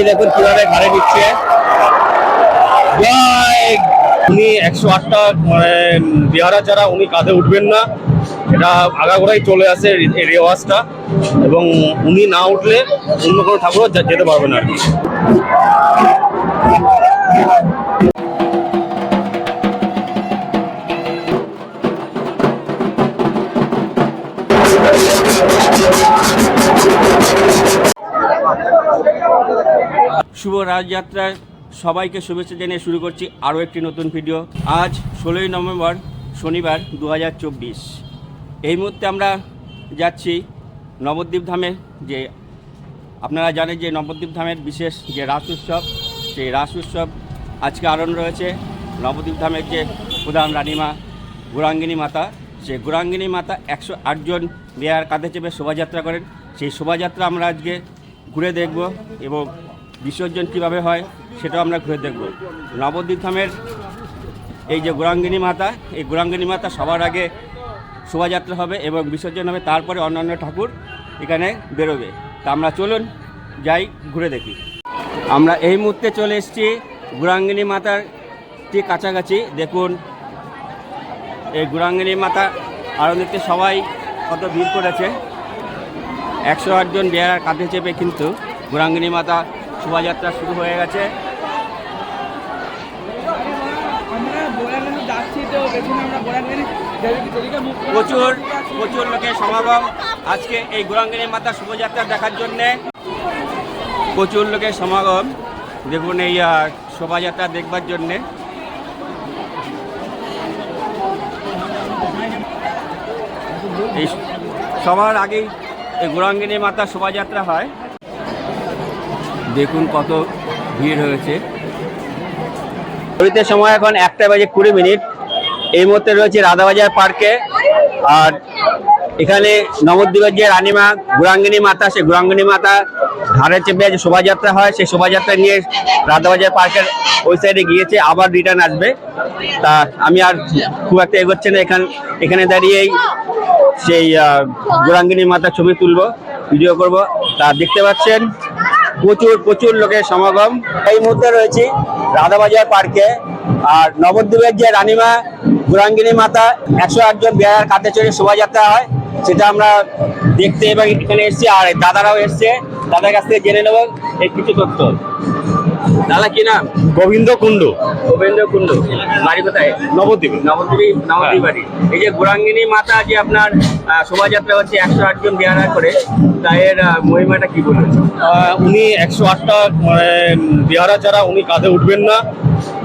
এই দেখুন কীভাবে ঘাড়ে নিচ্ছে উনি একশো আটটা মানে বিহারা ছাড়া উনি কাঁধে উঠবেন না। এটা আগাগোড়াই চলে আসে রেওয়াজটা। এবং উনি না উঠলে অন্য কোনো ঠাকুরও যেতে পারবেন আর কি। শুভ রাজযাত্রায় সবাইকে শুভেচ্ছা জানিয়ে শুরু করছি আরও একটি নতুন ভিডিও। আজ ষোলোই নভেম্বর, শনিবার দু হাজার চব্বিশ। এই মুহূর্তে আমরা যাচ্ছি নবদ্বীপ ধামে যে, আপনারা জানেন যে নবদ্বীপ ধামের বিশেষ যে রাস উৎসব, সেই রাস উৎসব আজকে আরণ রয়েছে। নবদ্বীপ ধামের যে প্রধান রানীমা গুরাঙ্গিনী মাতা, সেই গুরাঙ্গিনী মাতা একশো আটজন বিহার কাঁধে চেপে শোভাযাত্রা করেন। সেই শোভাযাত্রা আমরা আজকে ঘুরে দেখব এবং বিসর্জন কীভাবে হয় সেটাও আমরা ঘুরে দেখব। নবদ্বীপ ধামের এই যে গুরাঙ্গিনী মাতা, এই গুরাঙ্গিনী মাতা সবার আগে শোভাযাত্রা হবে এবং বিসর্জন হবে, তারপরে অন্যান্য ঠাকুর এখানে বেরোবে। তা আমরা চলুন, যাই, ঘুরে দেখি। আমরা এই মুহূর্তে চলে এসেছি গুরাঙ্গিনী মাতার ঠিক কাছাকাছি। দেখুন, এই গুরাঙ্গিনী মাতা আরও দেখতে সবাই কত ভিড় করেছে। একশো আটজন বেয়ার কাঁধে চেপে কিন্তু গুরাঙ্গিনী মাতা শোভাযাত্রা শুরু হয়ে গেছে। প্রচুর প্রচুর লোকের সমাগম। আজকে এই গুরাঙ্গিনী মাতা শোভাযাত্রা দেখার জন্যে প্রচুর লোকের সমাগম। দেখুন এই শোভাযাত্রা দেখবার জন্যে। সবার আগেই এই গুরাঙ্গিনী মাতা শোভাযাত্রা হয়। দেখুন কত ভিড় হয়েছে। ঘড়িতে সময় এখন একটা বাজে কুড়ি মিনিট। এই মুহূর্তে রয়েছে রাধাবাজার পার্কে। আর এখানে নবদ্বীপের যে রানীমা, গুরাঙ্গিনী মাতা, সেই গুরাঙ্গিনী মাতা ধারে চেপে যে শোভাযাত্রা হয়, সেই শোভাযাত্রা নিয়ে রাধাবাজার পার্কের ওই সাইডে গিয়েছে, আবার রিটার্ন আসবে। তা আমি আর খুব একটা এগোচ্ছে না, এখান এখানে দাঁড়িয়েই সেই গুরাঙ্গিনী মাতার ছবি তুলব ভিডিও করব। তা দেখতে পাচ্ছেন প্রচুর প্রচুর লোকের সমাগম। এই মুহূর্তে রয়েছি রাধাবাজার পার্কে আর নবদ্বীপের যে রানীমা গুরাঙ্গিনী মাতা, একশো একজন বিহার কাঁধে চড়ে শোভাযাত্রা হয়, সেটা আমরা দেখতে এবং এখানে এসেছি। আর দাদারাও এসছে, দাদার কাছ থেকে জেনে নেব এই কিছু তথ্য। দাদা কি নাম? গোবিন্দ কুণ্ডু। গোবিন্দ কুণ্ড। বাড়ি কোথায়? নবদ্বীপে। নবদ্বীপ নবদ্বীপ বাড়ি। এই যে গুরাঙ্গিনী মাতা যে আপনার শোভাযাত্রা হচ্ছে একশো আটজন বিহারা করে তা এর মহিমাটা কি বলবেন? উনি একশো আটটা মানে বিহারা ছাড়া উনি কাঁধে উঠবেন না।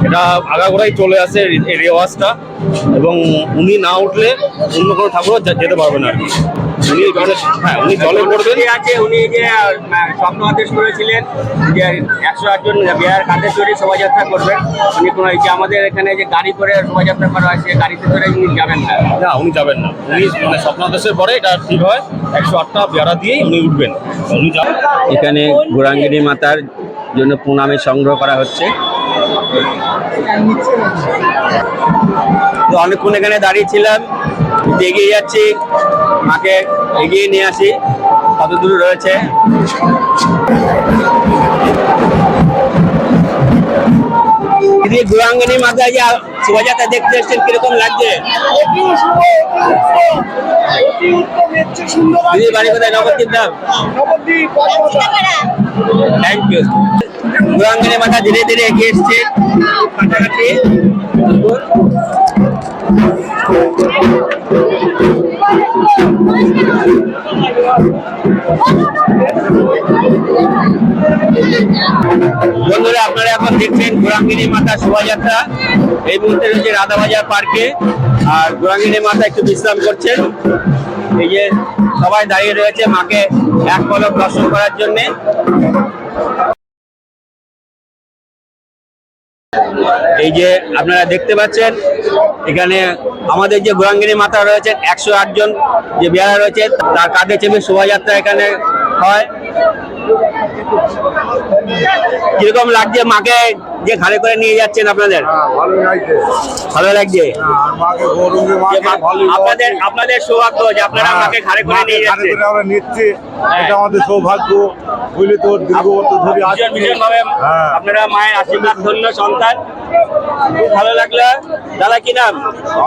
এটা আগাগোড়াই চলে আসে এই রেওয়াজটা। এবং উনি না উঠলে অন্য কোনো ঠাকুরও যা- যেতে পারবে না আর কি। উনি জলে হ্যাঁ উনি জলে পড়বেন। আছে উনি যে স্বপ্ন আদেশ করেছিলেন যে একশো আটজন বিহার কাঁধে চড়ে শোভাযাত্রা করবেন। উনি কোনো এই যে আমাদের এখানে যে গাড়ি করে শোভাযাত্রা করা হয় সে গাড়িতে চড়ে উনি যাবেন না। না উনি যাবেন না। উনি মানে স্বপ্নাদেশের পরে এটা ঠিক হয় একশো আটটা বেড়া দিয়েই উনি উঠবেন। উনি যাবেন। এখানে গুরাঙ্গিনী মাতার জন্য প্রণামী সংগ্রহ করা হচ্ছে। তো অনেকক্ষণ এখানে দাঁড়িয়েছিলাম এগিয়ে যাচ্ছি। মাকে এগিয়ে নিয়ে আসি। কত দূর রয়েছে? দিদি গুরাঙ্গিনী মাতা যে শোভাযাত্রা দেখতে এসছেন, কীরকম লাগছে? দিদি বাড়ি কোথায়? নবদ্বীপ ধাম? থ্যাংক ইউ গুরাঙ্গিনী মাথা ধীরে ধীরে এগিয়ে এসছে। কাছাকাছি। বন্ধুরা, আপনারা এখন দেখছেন গোরাঙ্গিনী মাতা শোভাযাত্রা। এই মুহূর্তে রয়েছে রাধাবাজার পার্কে, আর গুরাঙ্গিনী মাতা একটু বিশ্রাম করছেন। এই যে সবাই দাঁড়িয়ে রয়েছে মাকে এক পলক দর্শন করার জন্যে। এই যে আপনারা দেখতে পাচ্ছেন, এখানে আমাদের যে গুরাঙ্গিনী মাতা রয়েছেন, একশো আট জন যে বিহারা রয়েছে, তার কাঁধে চেপে শোভাযাত্রা এখানে হয়। কীরকম লাগছে মাকে? যে ঘাড়ে করে নিয়ে যাচ্ছেন আপনাদের? হ্যাঁ, লাগছে। ভালো লাগছে? হ্যাঁ, ভালোই আপনাদের আপনাদের সৌভাগ্য যে আপনারা হ্যাঁ, আমাকে ঘাড়ে করে নিয়ে যাচ্ছেন। করে আমরা নিচ্ছি। এটা আমাদের সৌভাগ্য। বুঝলি তোর দীর্ঘ ধরে আপনারা মায়ের আশীর্বাদ ধন্য সন্তান। ভালো লাগল? দাদা কি নাম?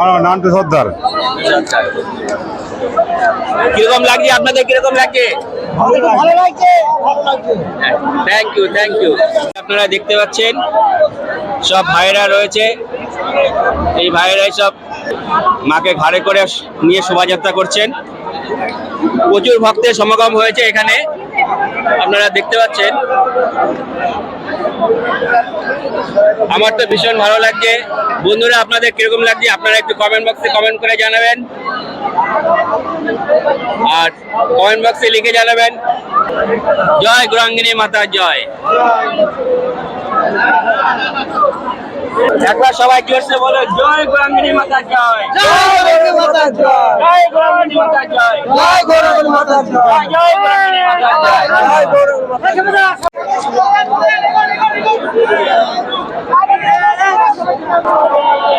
আমার নান্টু সর্দার। কীরকম লাগছে? আপনাদের কীরকম লাগছে? থ্যাংক ইউ থ্যাংক ইউ আপনারা দেখতে পাচ্ছেন সব ভাইরা রয়েছে। এই ভাইরাই সব মাকে ঘাড়ে করে নিয়ে শোভাযাত্রা করছেন। প্রচুর ভক্তের সমাগম হয়েছে এখানে। আপনারা দেখতে পাচ্ছেন আমার তো ভীষণ ভালো লাগছে। বন্ধুরা আপনাদের কীরকম লাগছে? আপনারা একটু কমেন্ট বক্সে কমেন্ট করে জানাবেন। আর কমেন্ট বক্সে লিখে জানাবেন জয় গৌরাঙ্গিনী মাতা জয়। একবার সবাই জোরসে বলো জয় গৌরাঙ্গিনী মাতা জয়। জয় গৌরাঙ্গিনী মাতা জয়। জয় গৌরাঙ্গিনী মাতা জয়। জয় গৌরাঙ্গিনী মাতা জয়।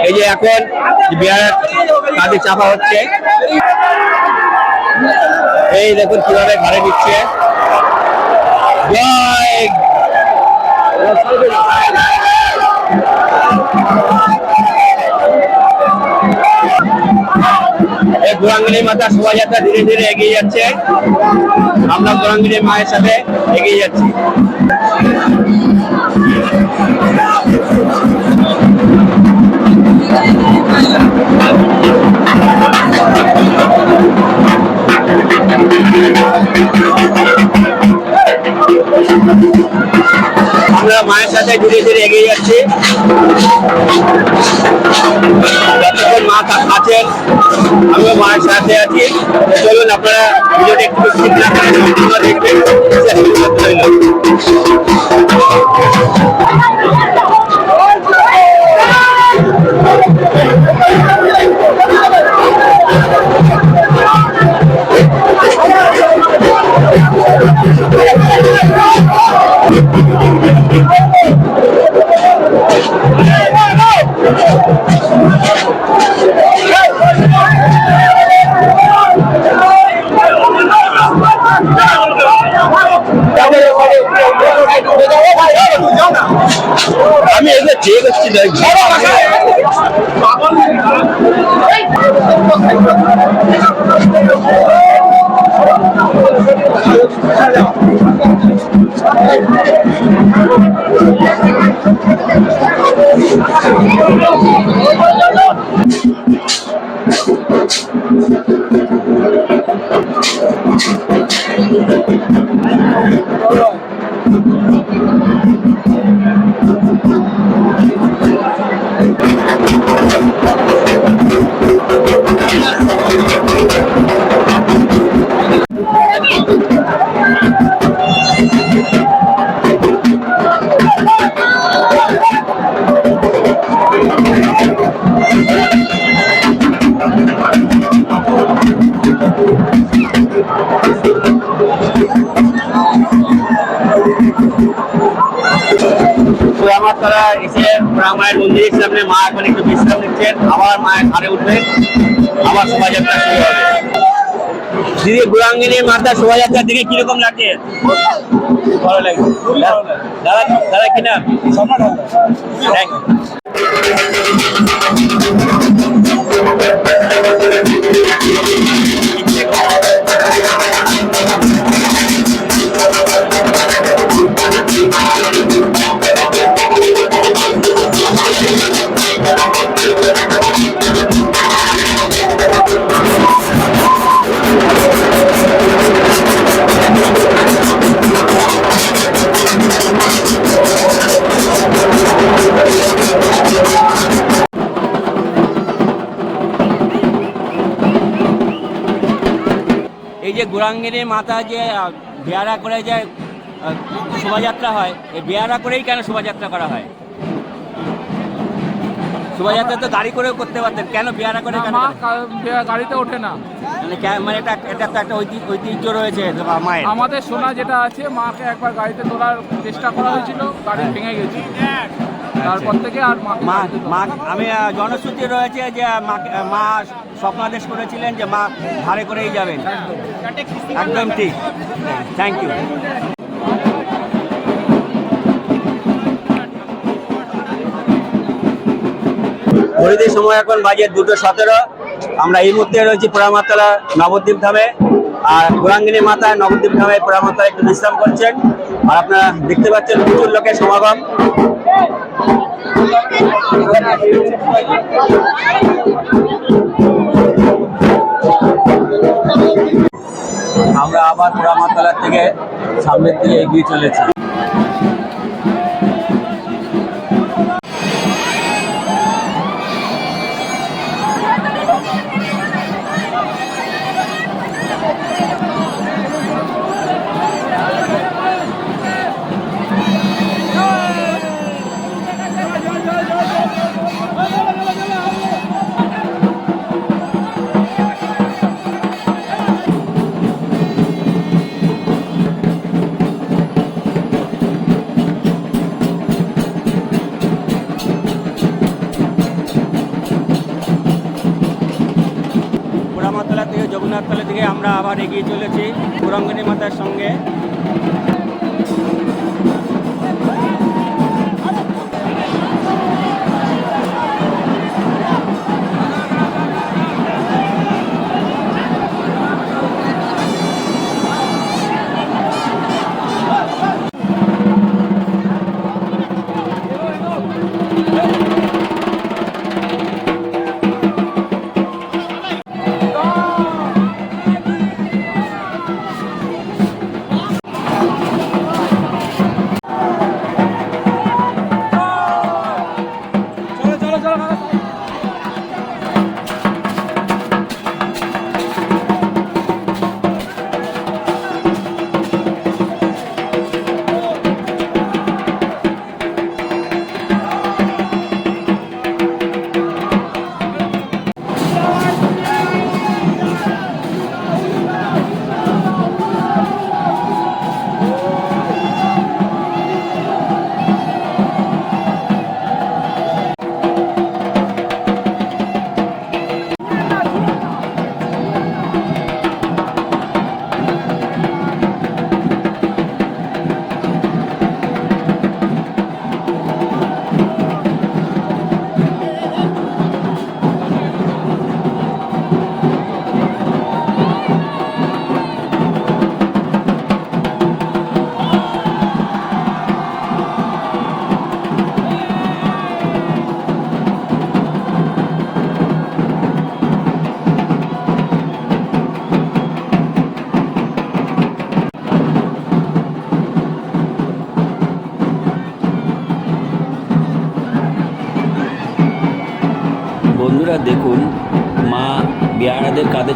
এই যে এখন বিহার কাঁধে চাপা হচ্ছে। এই দেখুন কীভাবে ঘরে নিচ্ছে জয়! মাতা শোভাযাত্রা ধীরে ধীরে এগিয়ে যাচ্ছে। আমরা গোরাঙ্গিনী মায়ের সাথে এগিয়ে যাচ্ছি। আমরা মায়ের সাথে ধীরে ধীরে এগিয়ে যাচ্ছি যতক্ষণ মা তা- আছেন আমিও মায়ের সাথে আছি তো চলুন আপনারা ভিডিওটি একটু স্কিপ না করে সম্পূর্ণ দেখবেন এগোচ্ছি এগোচ্ছি এসে ওরা মায়ের মন্দিরের সামনে মা এখন একটু বিশ্রাম নিচ্ছেন। আবার মায়ের ঘাড়ে উঠবেন আবার শোভাযাত্রা শুরু হবে। দিদি গুরাঙ্গিনী মাতা শোভাযাত্রার দিকে কীরকম লাগছে ভালো লাগছে দাদা দাদা কি নাম? থ্যাংক এই যে গোরাঙ্গিনী মাতা যে বেয়ারা করে যে শোভাযাত্রা হয় এই বেয়ারা করেই কেন শোভাযাত্রা করা হয়? শোভাযাত্রা তো গাড়ি করেও করতে পারতেন কেন বেয়ারা করে কেন গাড়িতে ওঠে না। মানে মানে এটা এটা তো একটা ঐতি- ঐতিহ্য রয়েছে মায়ের। আমাদের সোনা যেটা আছে মাকে একবার গাড়িতে তোলার চেষ্টা করা হয়েছিল গাড়ি ভেঙে গেছে তারপর থেকে আর মা মা আমি জনশ্রুতি রয়েছে যে মা স্বপ্নাদেশ করেছিলেন যে মা ভাড়ে করেই যাবেন। একদম ঠিক। থ্যাংক ইউ ঘড়িতে সময় এখন বাজে দুটো সতেরো। আমরা এই মুহূর্তে রয়েছি পোড়ামাতলা নবদ্বীপ ধামে। আর গোরাঙ্গিনী মাতা নবদ্বীপ ধামে পোড়ামাতলা একটু বিশ্রাম করছেন। আর আপনারা দেখতে পাচ্ছেন প্রচুর লোকের সমাগম। আমরা আবার পোড়ামাতলার থেকে সামনের দিকে এগিয়ে চলেছি।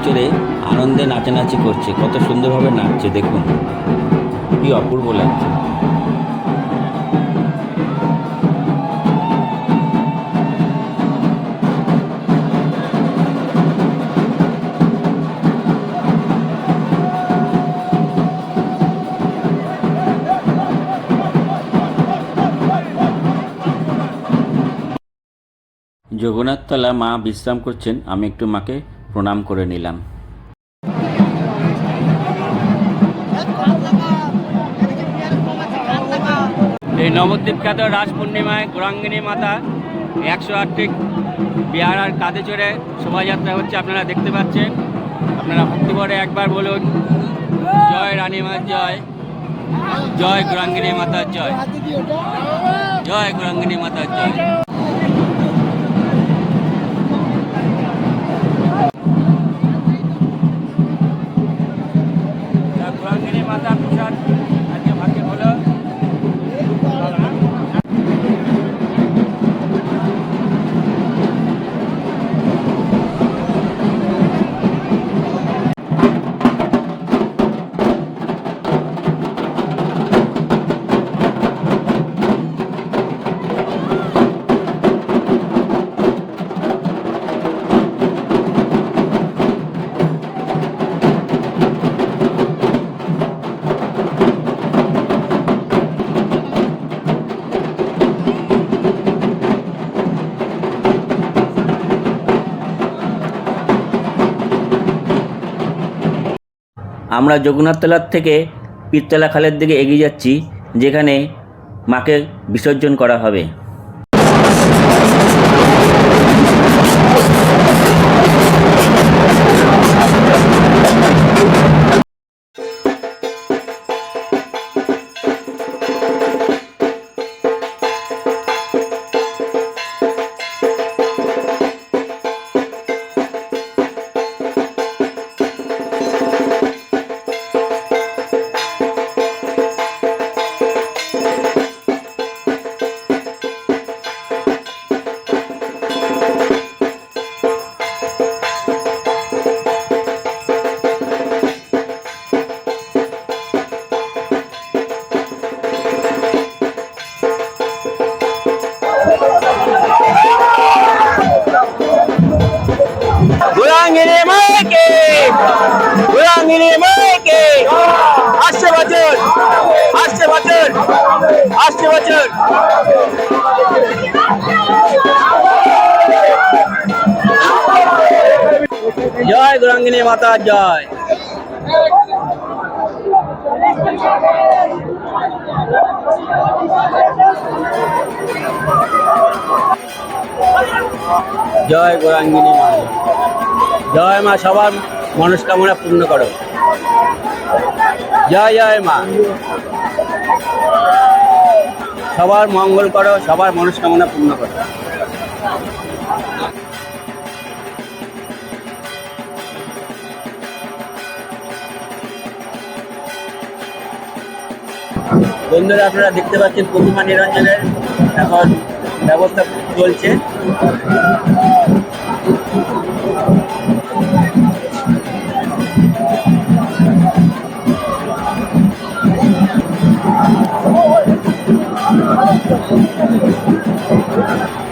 চড়ে আনন্দে নাচানাচি করছে। কত সুন্দরভাবে নাচছে, দেখুন। কি অপূর্ব লাগছে। জগন্নাথতলা মা বিশ্রাম করছেন। আমি একটু মাকে প্রণাম করে নিলাম। এই নবদ্বীপ খ্যাত রাস পূর্ণিমায় গৌরাঙ্গিনী মাতা একশো আটটি বিহার আর কাঁধে চড়ে শোভাযাত্রা হচ্ছে আপনারা দেখতে পাচ্ছেন। আপনারা ভক্তিভরে একবার বলুন, জয় রানী মা জয় জয় গৌরাঙ্গিনী মাতার জয়। জয় গৌরাঙ্গিনী মাতার জয়। আমরা জগন্নাথ তলার থেকে পীরতলা খালের দিকে এগিয়ে যাচ্ছি যেখানে মাকে বিসর্জন করা হবে। জয় গোরাঙ্গিনী মাতা, জয়। জয় গোরাঙ্গিনী মা। জয় মা, সবার মনস্কামনা পূর্ণ করো। জয় জয় মা। সবার মঙ্গল করো, সবার মনস্কামনা পূর্ণ করো। বন্ধুরা আপনারা দেখতে পাচ্ছেন প্রতিমা নিরঞ্জনের এখন ব্যবস্থা চলছে। ঘড়িতে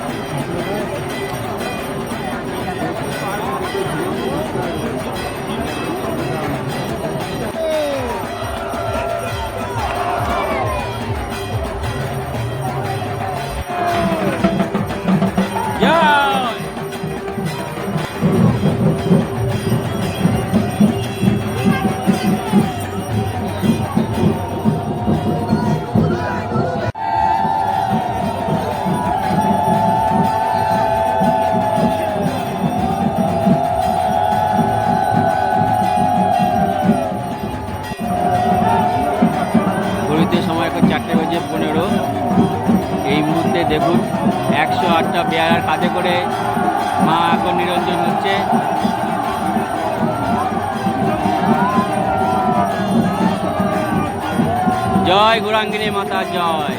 গৌরাঙ্গিনী মাতা জয়।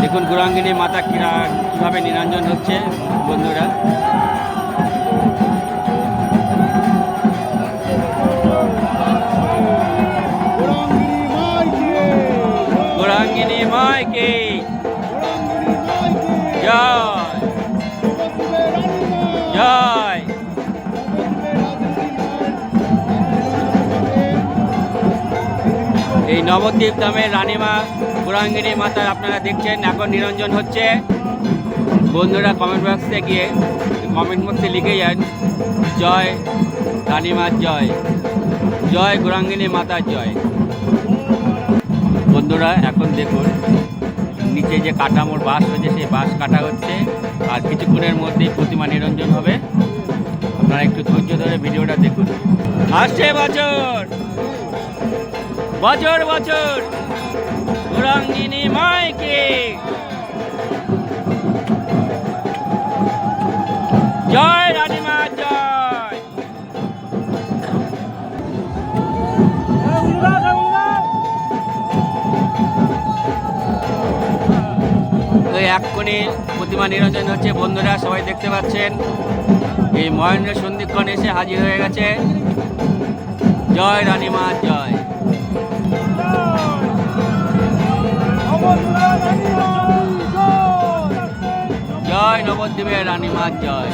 দেখুন, গৌরাঙ্গিনী মাতা কিরা, কীভাবে নিরঞ্জন হচ্ছে, বন্ধুরা। গৌরাঙ্গিনী মাইকে জয়। জয়। নবদ্বীপ ধামের রানীমা গৌরাঙ্গিনী মাতা আপনারা দেখছেন, এখন নিরঞ্জন হচ্ছে। বন্ধুরা কমেন্ট বক্সে গিয়ে কমেন্ট বক্সে লিখে যান, জয় রানীমার জয়। জয় গৌরাঙ্গিনী মাতার জয়। বন্ধুরা, এখন দেখুন, নিচে যে কাঠামোর বাস রয়েছে, সেই বাস কাটা হচ্ছে। আর কিছুক্ষণের মধ্যেই প্রতিমা নিরঞ্জন হবে। আপনারা একটু ধৈর্য ধরে ভিডিওটা দেখুন। আসছে বছর! বছর বছর গৌরাঙ্গিনী মাইকে। জয় রানীমা জয়। ওই এক্ষুনি প্রতিমা নিরঞ্জন হচ্ছে। বন্ধুরা, সবাই দেখতে পাচ্ছেন। এই মহেন্দ্র সন্ধিক্ষণ এসে হাজির হয়ে গেছে। জয় রানীমা জয়। জয় দেবে রানীমা জয় জয়।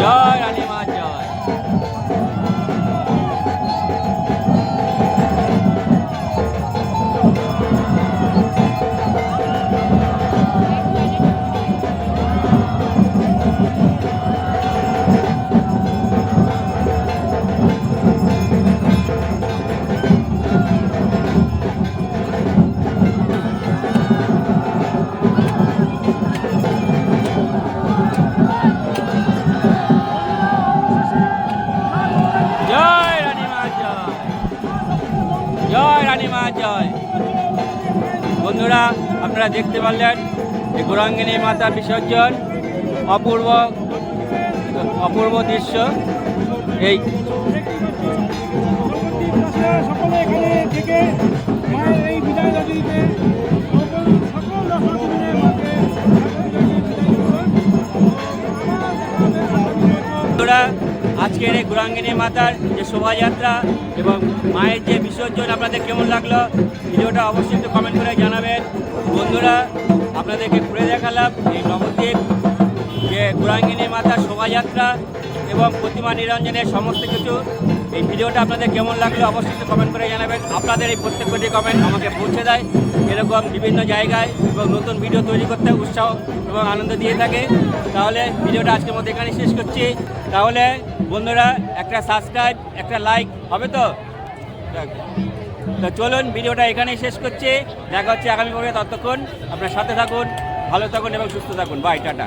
জয়। বন্ধুরা আপনারা দেখতে পারলেন যে গৌরাঙ্গিনী মাতা বিসর্জন অপূর্ব অপূর্ব দৃশ্য। এই বন্ধুরা আজকের এই গৌরাঙ্গিনী মাতার যে শোভাযাত্রা এবং মায়ের যে বিসর্জন, আপনাদের কেমন লাগল? ভিডিওটা অবশ্যই একটু কমেন্ট করে জানাবেন। বন্ধুরা, আপনাদেরকে ঘুরে দেখালাম এই নবদ্বীপ, যে গৌরাঙ্গিনী মাতার শোভাযাত্রা এবং প্রতিমা নিরঞ্জনের সমস্ত কিছু। এই ভিডিওটা আপনাদের কেমন লাগল? অবশ্যই কমেন্ট করে জানাবেন। আপনাদের এই প্রত্যেকটি কমেন্ট আমাকে পৌঁছে দেয়। এরকম বিভিন্ন জায়গায় এবং নতুন ভিডিও তৈরি করতে উৎসাহ এবং আনন্দ দিয়ে থাকে। তাহলে ভিডিওটা আজকের মধ্যে এখানে শেষ করছি। তাহলে বন্ধুরা, একটা সাবস্ক্রাইব একটা লাইক হবে তো? তো চলুন ভিডিওটা এখানেই শেষ করছি। দেখা হচ্ছে আগামী পর্বে, ততক্ষণ আপনার সাথে থাকুন, ভালো থাকুন এবং সুস্থ থাকুন। Bye tata.